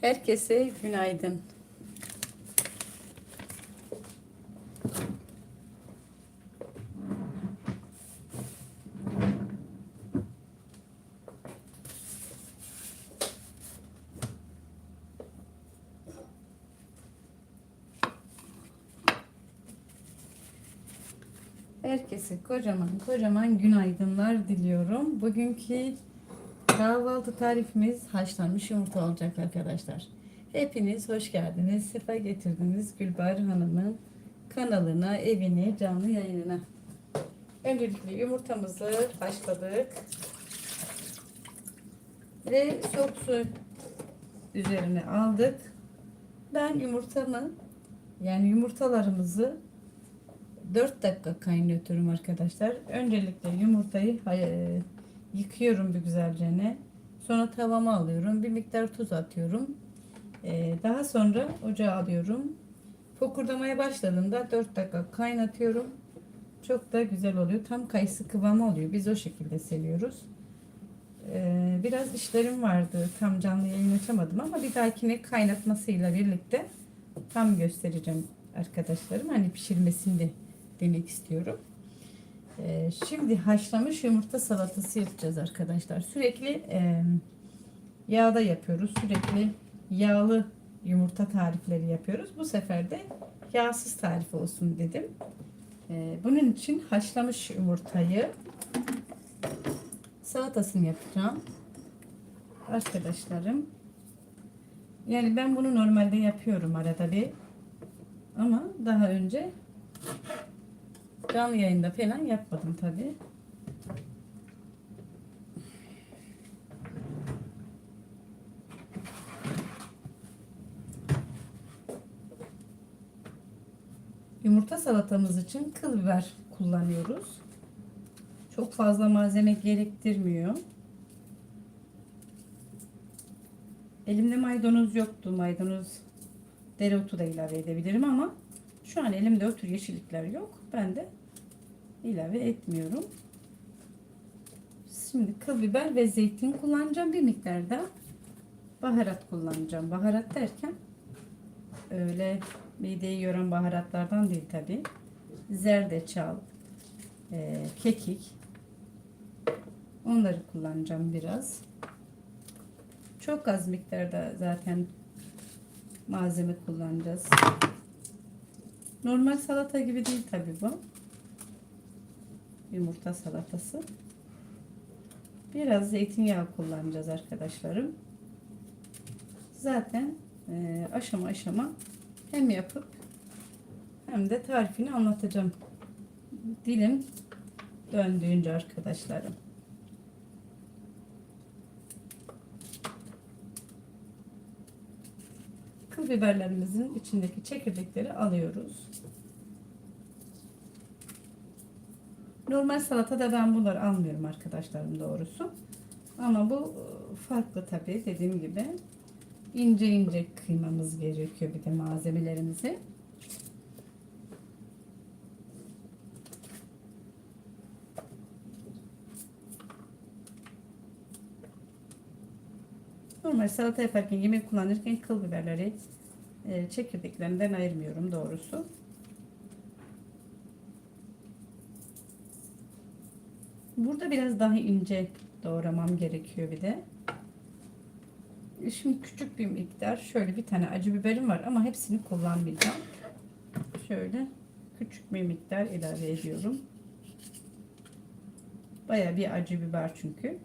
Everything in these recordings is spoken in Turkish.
Herkese günaydın. Herkese kocaman kocaman günaydınlar diliyorum. Bugünkü kahvaltı tarifimiz haşlanmış yumurta olacak arkadaşlar. Hepiniz hoş geldiniz. Sefa getirdiniz Gülbar Hanım'ın kanalına, evine, canlı yayınına. Öncelikle yumurtamızı haşladık. Ve soğuk su üzerine aldık. Ben yumurtamı yani yumurtalarımızı 4 dakika kaynatıyorum arkadaşlar. Öncelikle yumurtayı e, yıkıyorum bir güzelce. Sonra tavama alıyorum. Bir miktar tuz atıyorum. E, daha sonra ocağa alıyorum. Fokurdamaya başladığında 4 dakika kaynatıyorum. Çok da güzel oluyor. Tam kayısı kıvamı oluyor. Biz o şekilde seviyoruz. E, biraz işlerim vardı. Tam canlı yayın açamadım ama bir dahakine kaynatmasıyla birlikte tam göstereceğim arkadaşlarım. Hani pişirmesini de demek istiyorum. Ee, şimdi haşlamış yumurta salatası yapacağız arkadaşlar. Sürekli e, yağda yapıyoruz. Sürekli yağlı yumurta tarifleri yapıyoruz. Bu sefer de yağsız tarif olsun dedim. Ee, bunun için haşlamış yumurtayı salatasını yapacağım. Arkadaşlarım. Yani ben bunu normalde yapıyorum arada bir. Ama daha önce Canlı yayında falan yapmadım tabi. Yumurta salatamız için kıl biber kullanıyoruz. Çok fazla malzeme gerektirmiyor. Elimde maydanoz yoktu. Maydanoz dereotu da ilave edebilirim ama şu an elimde o tür yeşillikler yok. Ben de ilave etmiyorum. Şimdi kıl biber ve zeytin kullanacağım. Bir miktar da baharat kullanacağım. Baharat derken öyle mideyi yoran baharatlardan değil tabi. Zerdeçal, e, kekik. Onları kullanacağım biraz. Çok az miktarda zaten malzeme kullanacağız. Normal salata gibi değil tabi bu. Yumurta salatası. Biraz zeytinyağı kullanacağız arkadaşlarım. Zaten e, aşama aşama hem yapıp hem de tarifini anlatacağım. Dilim döndüğünce arkadaşlarım. Kıl biberlerimizin içindeki çekirdekleri alıyoruz. Normal salatada ben bunları almıyorum arkadaşlarım doğrusu. Ama bu e, farklı tabi dediğim gibi. ince ince kıymamız gerekiyor bir de malzemelerimizi. Normal salata yaparken yemek kullanırken kıl biberleri e, çekirdeklerinden ayırmıyorum doğrusu. Burada biraz daha ince doğramam gerekiyor bir de. Şimdi küçük bir miktar şöyle bir tane acı biberim var ama hepsini kullanmayacağım. Şöyle küçük bir miktar ilave ediyorum. Baya bir acı biber çünkü.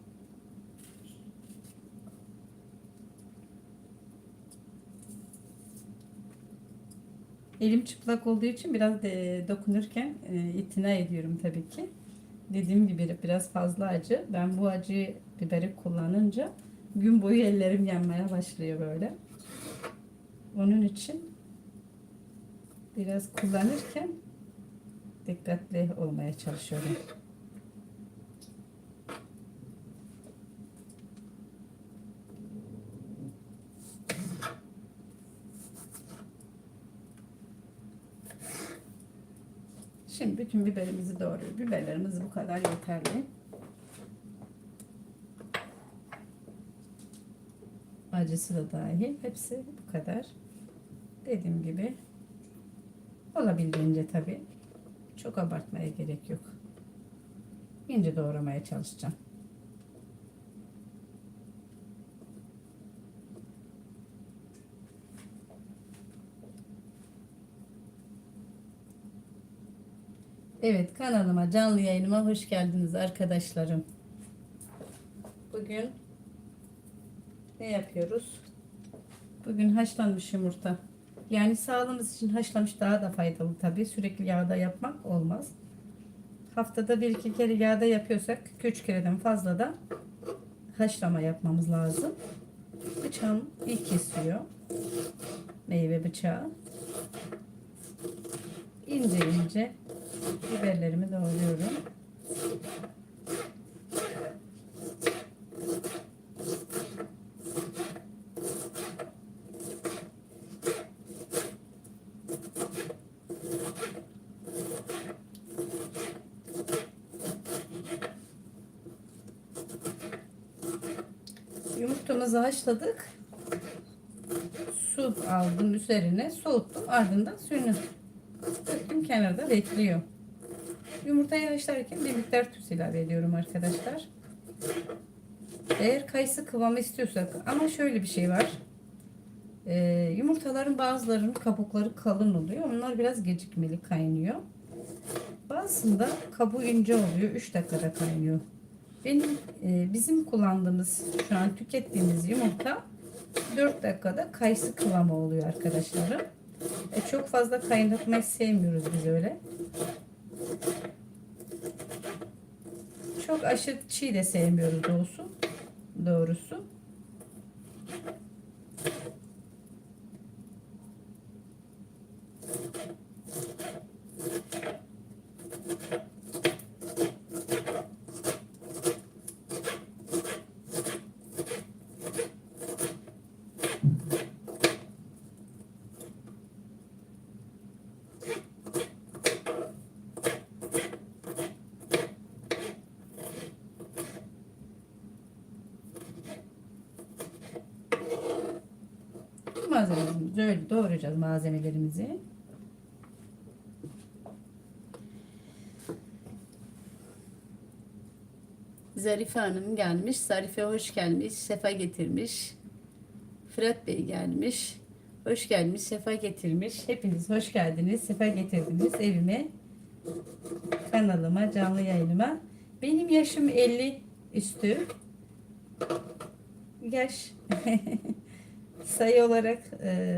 Elim çıplak olduğu için biraz dokunurken e, itina ediyorum tabii ki dediğim gibi biraz fazla acı. Ben bu acı biberi kullanınca gün boyu ellerim yanmaya başlıyor böyle. Onun için biraz kullanırken dikkatli olmaya çalışıyorum. Şimdi biberimizi doğruyor. Biberlerimiz bu kadar yeterli. Acısı da dahil. Hepsi bu kadar. Dediğim gibi olabildiğince tabi. Çok abartmaya gerek yok. İnce doğramaya çalışacağım. Evet kanalıma canlı yayınıma hoş geldiniz arkadaşlarım. Bugün ne yapıyoruz? Bugün haşlanmış yumurta. Yani sağlığımız için haşlamış daha da faydalı tabii. Sürekli yağda yapmak olmaz. Haftada bir iki kere yağda yapıyorsak üç kereden fazla da haşlama yapmamız lazım. Bıçağım iyi kesiyor. Meyve bıçağı. İnce ince biberlerimi doğruyorum. Yumurtamızı haşladık. Su aldım üzerine soğuttum. Ardından suyunu döktüm kenarda bekliyor. Yumurtayı haşlarken bir miktar tuz ilave ediyorum arkadaşlar. Eğer kayısı kıvamı istiyorsak ama şöyle bir şey var. Ee, yumurtaların bazılarının kabukları kalın oluyor. Onlar biraz gecikmeli kaynıyor. Bazısında kabuğu ince oluyor. 3 dakikada kaynıyor. Benim e, bizim kullandığımız şu an tükettiğimiz yumurta 4 dakikada kayısı kıvamı oluyor arkadaşlarım. E, çok fazla kaynatmayı sevmiyoruz biz öyle. Çok aşırı çiğ de sevmiyoruz doğrusu. Doğrusu. Malzemelerimizi öyle doğrayacağız malzemelerimizi. Zarife Hanım gelmiş. Zarife hoş gelmiş. Sefa getirmiş. Fırat Bey gelmiş. Hoş gelmiş. Sefa getirmiş. Hepiniz hoş geldiniz. Sefa getirdiniz evime. Kanalıma, canlı yayınıma. Benim yaşım 50 üstü. Yaş sayı olarak e,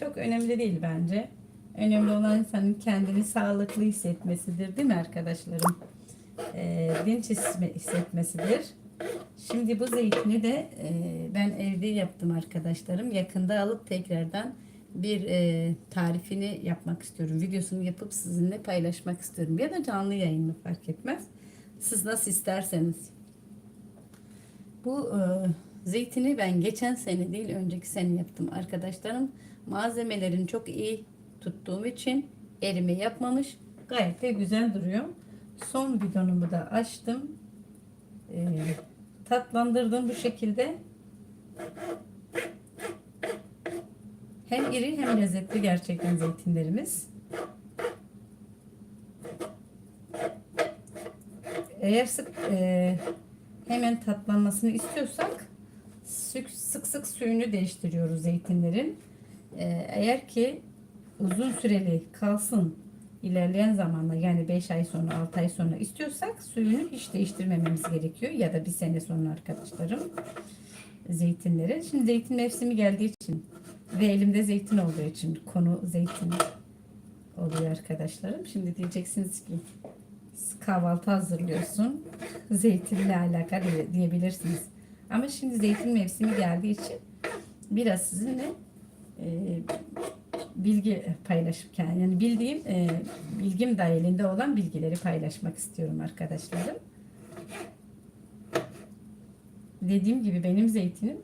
çok önemli değil bence. Önemli olan insanın kendini sağlıklı hissetmesidir değil mi arkadaşlarım? E, dinç hissetmesidir. Şimdi bu zeytini de e, ben evde yaptım arkadaşlarım. Yakında alıp tekrardan bir e, tarifini yapmak istiyorum. Videosunu yapıp sizinle paylaşmak istiyorum. Ya da canlı yayını fark etmez. Siz nasıl isterseniz. Bu e, zeytini ben geçen sene değil önceki sene yaptım arkadaşlarım. Malzemelerini çok iyi tuttuğum için erime yapmamış. Gayet de güzel duruyor. Son bidonumu da açtım. E, tatlandırdım bu şekilde. Hem iri hem lezzetli gerçekten zeytinlerimiz. Eğer sık e, hemen tatlanmasını istiyorsak sık sık, sık suyunu değiştiriyoruz zeytinlerin. E, eğer ki uzun süreli kalsın ilerleyen zamanla yani 5 ay sonra 6 ay sonra istiyorsak suyunu hiç değiştirmememiz gerekiyor ya da bir sene sonra arkadaşlarım zeytinleri. Şimdi zeytin mevsimi geldiği için ve elimde zeytin olduğu için konu zeytin oluyor arkadaşlarım. Şimdi diyeceksiniz ki kahvaltı hazırlıyorsun. Zeytinle alakalı diyebilirsiniz. Ama şimdi zeytin mevsimi geldiği için biraz sizinle e, bilgi paylaşırken yani bildiğim e, bilgim dahilinde olan bilgileri paylaşmak istiyorum arkadaşlarım. Dediğim gibi benim zeytinim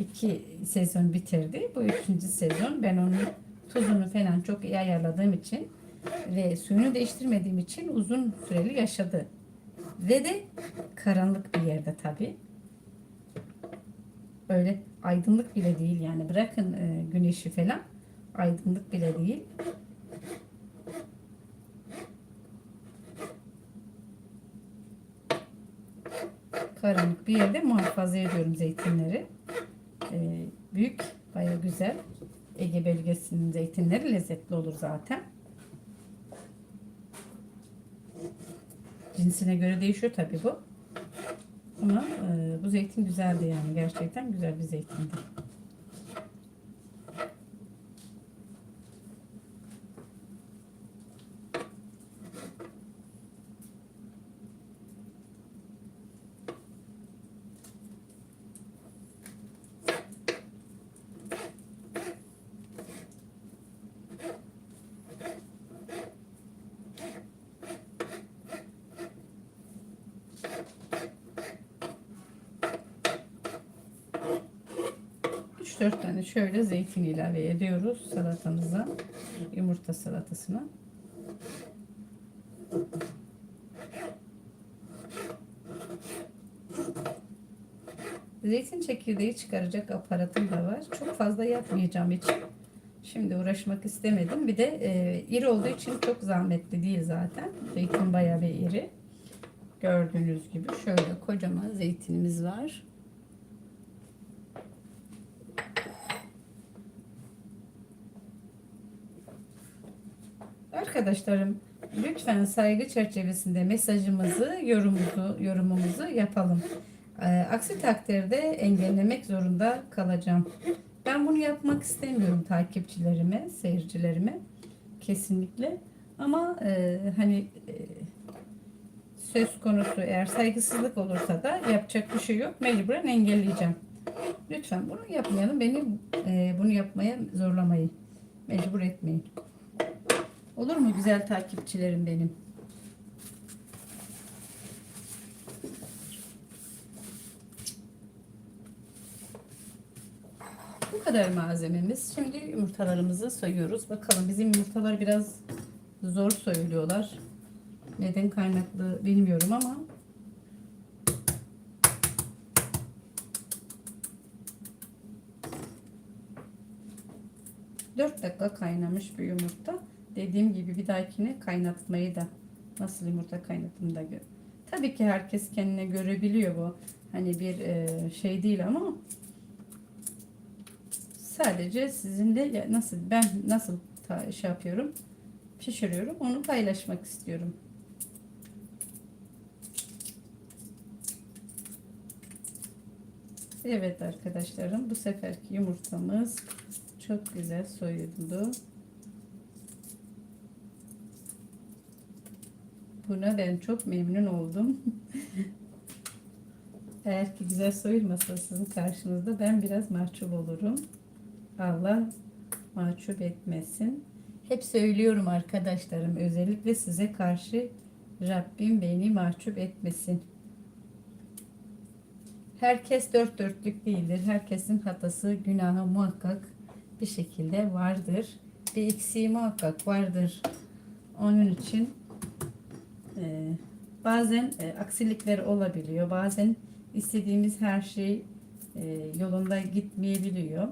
iki sezon bitirdi. Bu üçüncü sezon. Ben onun tuzunu falan çok iyi ayarladığım için ve suyunu değiştirmediğim için uzun süreli yaşadı. Ve de karanlık bir yerde tabi. Öyle aydınlık bile değil yani bırakın e, güneşi falan aydınlık bile değil. Karanlık bir yerde muhafaza ediyorum zeytinleri. E, büyük, baya güzel. Ege bölgesinin zeytinleri lezzetli olur zaten. Cinsine göre değişiyor tabi bu. Ama e, bu zeytin güzeldi yani gerçekten güzel bir zeytindi. Üç dört tane şöyle zeytin ilave ediyoruz salatamıza. Yumurta salatasına. Zeytin çekirdeği çıkaracak aparatım da var. Çok fazla yapmayacağım için. Şimdi uğraşmak istemedim. Bir de e, iri olduğu için çok zahmetli değil zaten. Zeytin bayağı bir iri. Gördüğünüz gibi şöyle kocaman zeytinimiz var. Arkadaşlarım lütfen saygı çerçevesinde mesajımızı, yorumumuzu, yorumumuzu yapalım. Ee, aksi takdirde engellemek zorunda kalacağım. Ben bunu yapmak istemiyorum takipçilerime, seyircilerime kesinlikle. Ama e, hani e, söz konusu eğer saygısızlık olursa da yapacak bir şey yok. Mecburen engelleyeceğim. Lütfen bunu yapmayalım. Beni e, bunu yapmaya zorlamayın. Mecbur etmeyin. Olur mu güzel takipçilerim benim? Bu kadar malzememiz. Şimdi yumurtalarımızı soyuyoruz. Bakalım bizim yumurtalar biraz zor soyuluyorlar. Neden kaynaklı bilmiyorum ama 4 dakika kaynamış bir yumurta. Dediğim gibi bir dahakine kaynatmayı da nasıl yumurta kaynattığını da gör. Tabii ki herkes kendine görebiliyor bu. Hani bir e, şey değil ama sadece sizinle nasıl ben nasıl şey yapıyorum pişiriyorum onu paylaşmak istiyorum. Evet arkadaşlarım bu seferki yumurtamız çok güzel soyuldu. Buna ben çok memnun oldum. Eğer ki güzel soyulmasa sizin karşınızda ben biraz mahcup olurum. Allah mahcup etmesin. Hep söylüyorum arkadaşlarım özellikle size karşı Rabbim beni mahcup etmesin. Herkes dört dörtlük değildir. Herkesin hatası, günahı muhakkak bir şekilde vardır. Bir eksiği muhakkak vardır. Onun için e, bazen e, aksilikler olabiliyor. Bazen istediğimiz her şey e, yolunda gitmeyebiliyor.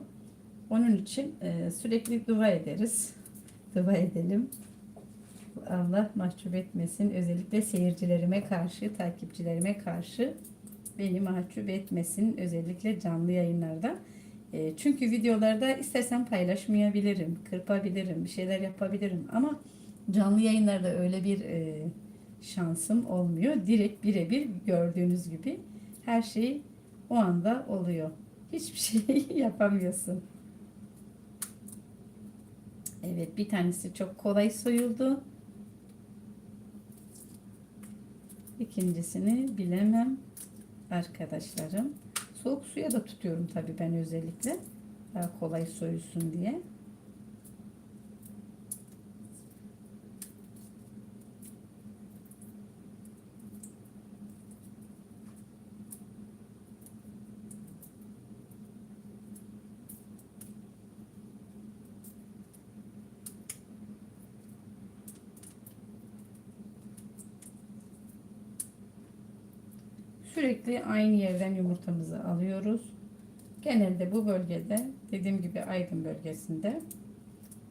Onun için e, sürekli dua ederiz. Dua edelim. Allah mahcup etmesin. Özellikle seyircilerime karşı, takipçilerime karşı beni mahcup etmesin. Özellikle canlı yayınlarda. E, çünkü videolarda istersen paylaşmayabilirim, kırpabilirim, bir şeyler yapabilirim ama canlı yayınlarda öyle bir e, şansım olmuyor. Direkt birebir gördüğünüz gibi her şey o anda oluyor. Hiçbir şey yapamıyorsun. Evet bir tanesi çok kolay soyuldu. İkincisini bilemem arkadaşlarım. Soğuk suya da tutuyorum tabi ben özellikle. Daha kolay soyulsun diye. Sürekli aynı yerden yumurtamızı alıyoruz. Genelde bu bölgede dediğim gibi Aydın bölgesinde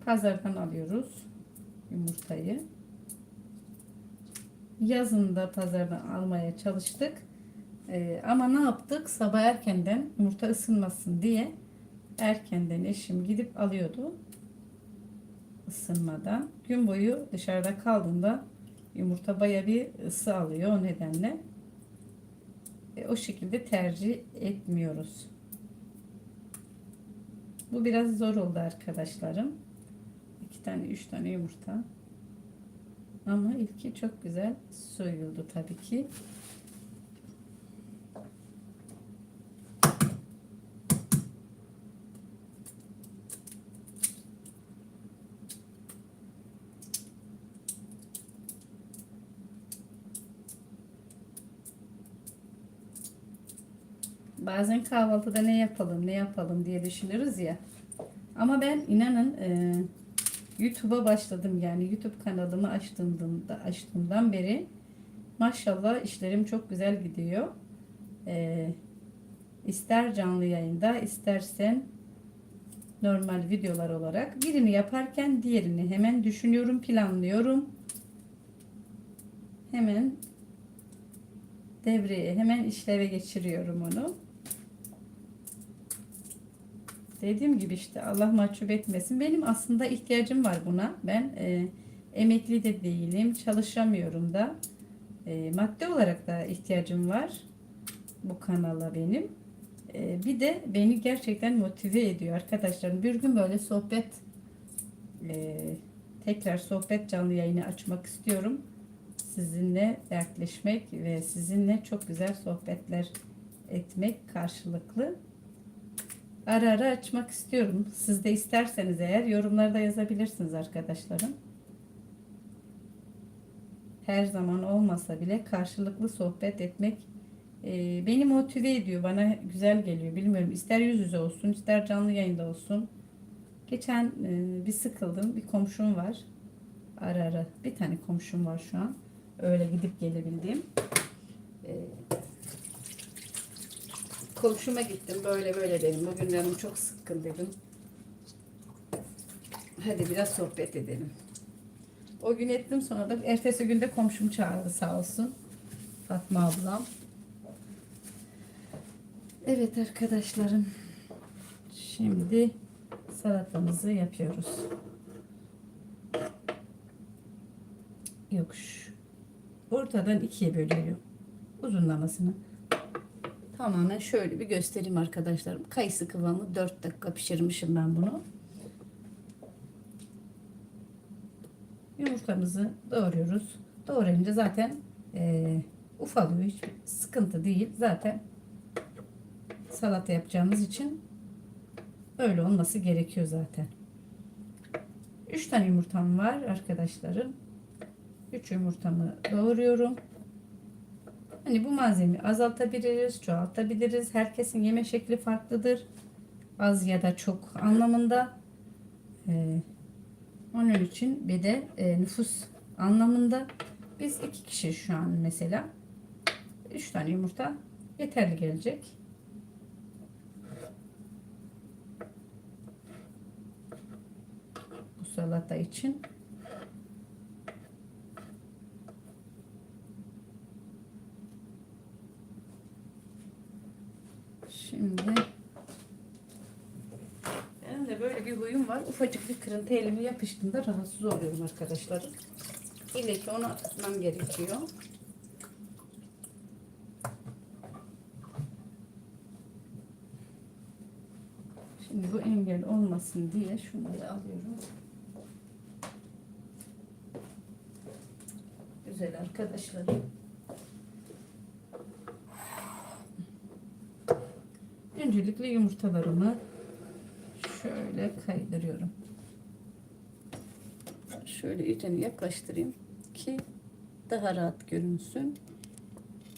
pazardan alıyoruz yumurtayı. Yazın da pazardan almaya çalıştık. Ee, ama ne yaptık? Sabah erkenden yumurta ısınmasın diye erkenden eşim gidip alıyordu ısınmadan. Gün boyu dışarıda kaldığında yumurta baya bir ısı alıyor o nedenle. E, o şekilde tercih etmiyoruz. Bu biraz zor oldu arkadaşlarım. İki tane, üç tane yumurta. Ama ilki çok güzel soyuldu tabii ki. Bazen kahvaltıda ne yapalım, ne yapalım diye düşünürüz ya. Ama ben inanın e, YouTube'a başladım yani YouTube kanalımı açtığımda açtığımdan beri maşallah işlerim çok güzel gidiyor. E, ister canlı yayında istersen normal videolar olarak birini yaparken diğerini hemen düşünüyorum, planlıyorum. Hemen devreye, hemen işleve geçiriyorum onu. Dediğim gibi işte Allah mahcup etmesin. Benim aslında ihtiyacım var buna. Ben e, emekli de değilim. Çalışamıyorum da. E, maddi olarak da ihtiyacım var. Bu kanala benim. E, bir de beni gerçekten motive ediyor arkadaşlarım. Bir gün böyle sohbet e, tekrar sohbet canlı yayını açmak istiyorum. Sizinle dertleşmek ve sizinle çok güzel sohbetler etmek karşılıklı ara ara açmak istiyorum. Siz de isterseniz eğer yorumlarda yazabilirsiniz arkadaşlarım. Her zaman olmasa bile karşılıklı sohbet etmek e, beni motive ediyor. Bana güzel geliyor. Bilmiyorum ister yüz yüze olsun ister canlı yayında olsun. Geçen e, bir sıkıldım. Bir komşum var. Ara ara bir tane komşum var şu an. Öyle gidip gelebildiğim. E, komşuma gittim. Böyle böyle dedim. Bugün canım çok sıkkın dedim. Hadi biraz sohbet edelim. O gün ettim sonra da ertesi günde komşum çağırdı sağ olsun. Fatma ablam. Evet arkadaşlarım. Şimdi salatamızı yapıyoruz. Yok şu ortadan ikiye bölüyorum. Uzunlamasını. Tamamen şöyle bir göstereyim arkadaşlarım. Kayısı kıvamı 4 dakika pişirmişim ben bunu. Yumurtamızı doğruyoruz. Doğrayınca zaten e, ufalıyor. Hiçbir sıkıntı değil. Zaten salata yapacağımız için öyle olması gerekiyor zaten. 3 tane yumurtam var arkadaşlarım. 3 yumurtamı doğruyorum. Hani bu malzemeyi azaltabiliriz, çoğaltabiliriz. Herkesin yeme şekli farklıdır. Az ya da çok anlamında. Ee, onun için bir de e, nüfus anlamında biz iki kişi şu an mesela üç tane yumurta yeterli gelecek. Bu salata için. Şimdi benim de böyle bir huyum var. Ufacık bir kırıntı elime yapıştığında rahatsız oluyorum arkadaşlarım. İlle ki onu atmam gerekiyor. Şimdi bu engel olmasın diye şunları alıyorum. Güzel arkadaşlarım. Öncelikle yumurtalarımı şöyle kaydırıyorum. Şöyle iyice yaklaştırayım ki daha rahat görünsün.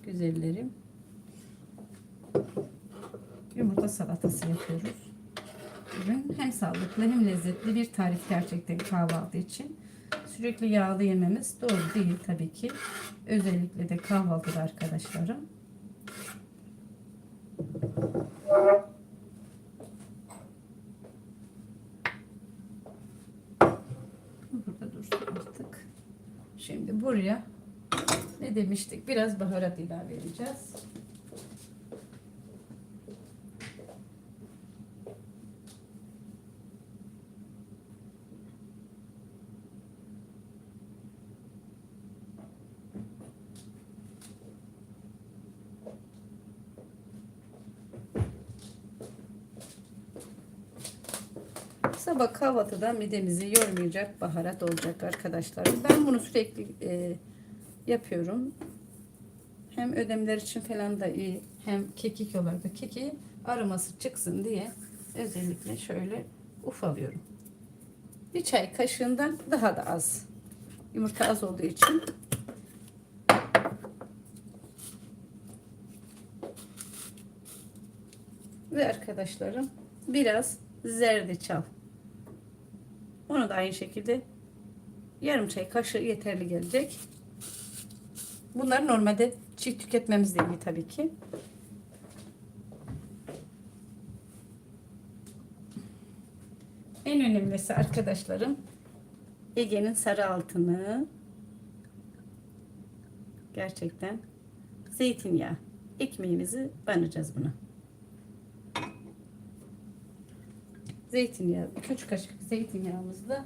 Güzellerim. Yumurta salatası yapıyoruz. Bugün hem sağlıklı hem lezzetli bir tarif gerçekten kahvaltı için. Sürekli yağlı yememiz doğru değil tabii ki. Özellikle de kahvaltıda arkadaşlarım. Burada dursun artık. Şimdi buraya ne demiştik? Biraz baharat ilave edeceğiz. Sabah kahvaltıda midemizi yormayacak baharat olacak arkadaşlar. Ben bunu sürekli e, yapıyorum. Hem ödemler için falan da iyi. Hem kekik olarak da keki aroması çıksın diye özellikle şöyle ufalıyorum. Bir çay kaşığından daha da az. Yumurta az olduğu için ve arkadaşlarım biraz zerdeçal. Onu da aynı şekilde yarım çay kaşığı yeterli gelecek. Bunları normalde çiğ tüketmemiz de iyi tabii ki. En önemlisi arkadaşlarım Ege'nin sarı altını gerçekten zeytinyağı ekmeğimizi banacağız buna. Zeytinyağı, 2-3 kaşık zeytinyağımızı da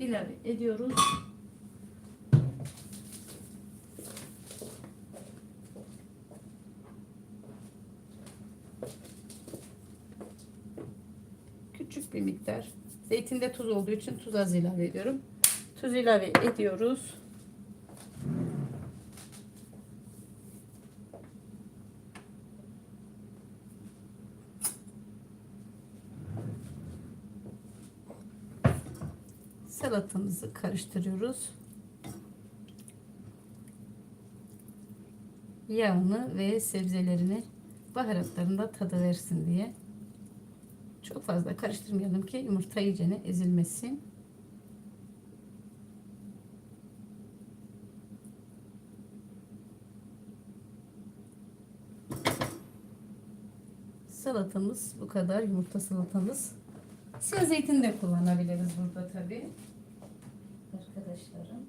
ilave ediyoruz. Küçük bir miktar. Zeytinde tuz olduğu için tuz az ilave ediyorum. Tuz ilave ediyoruz. Salatamızı karıştırıyoruz. Yağını ve sebzelerini baharatlarında tadı versin diye. Çok fazla karıştırmayalım ki yumurta iyicene ezilmesin. Salatamız bu kadar. Yumurta salatamız. Siyah zeytin de kullanabiliriz burada tabi. Arkadaşlarım.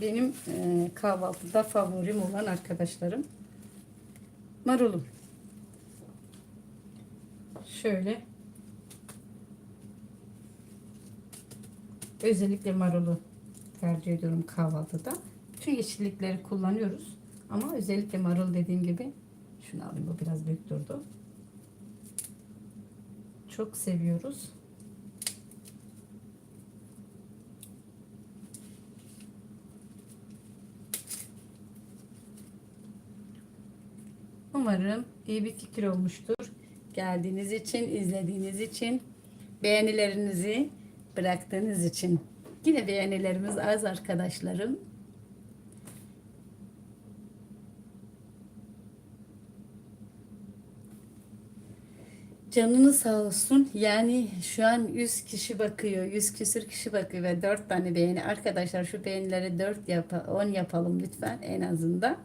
Benim e, kahvaltıda favorim olan arkadaşlarım marulum. Şöyle özellikle marulu tercih ediyorum kahvaltıda. Bütün yeşillikleri kullanıyoruz. Ama özellikle marul dediğim gibi şunu alayım bu biraz büyük durdu. Çok seviyoruz. Umarım iyi bir fikir olmuştur. Geldiğiniz için, izlediğiniz için, beğenilerinizi bıraktığınız için. Yine beğenilerimiz az arkadaşlarım. Canını sağ olsun. Yani şu an 100 kişi bakıyor, 100 küsür kişi bakıyor ve 4 tane beğeni. Arkadaşlar şu beğenileri 4 yap 10 yapalım lütfen en azından.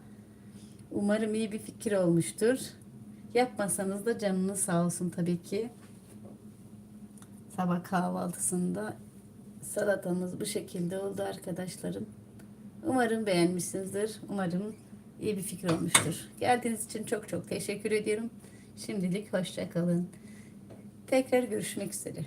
Umarım iyi bir fikir olmuştur. Yapmasanız da canınız sağ olsun tabii ki. Sabah kahvaltısında salatamız bu şekilde oldu arkadaşlarım. Umarım beğenmişsinizdir. Umarım iyi bir fikir olmuştur. Geldiğiniz için çok çok teşekkür ediyorum. Şimdilik hoşça kalın. Tekrar görüşmek üzere.